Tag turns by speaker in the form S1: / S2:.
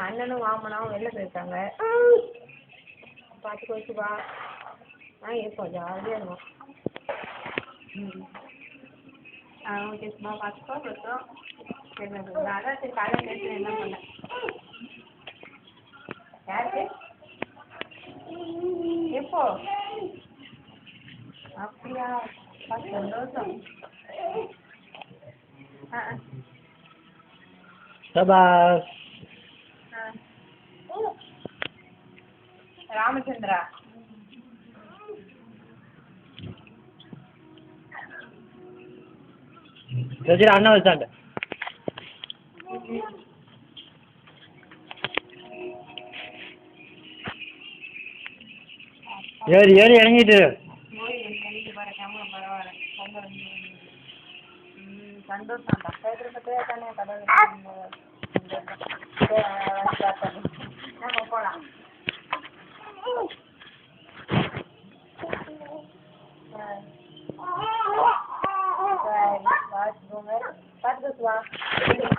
S1: அண்ணனும் மாமனாவும் வெளில போயிருக்காங்க. பார்த்து வச்சு வா. ஆ இருப்போம் ஜாலியாக இருக்கும். ம் ஆ ஓகே சும்மா பார்த்துக்கோ சரி அதான் சரி காலையில் என்ன பண்ணேன் யாருக்கு? எப்போ? அப்படியா? சந்தோஷம். ஆ
S2: சபாஸ்
S1: ராமச்சந்திரா
S2: சரி அண்ணா வச்சாண்ட ஏறி ஏறி இறங்கிட்டு
S1: மோடி எனக்கு பாரு தானே கடவுள் நம்ம போகலாம் பார்த்துக்கோங்க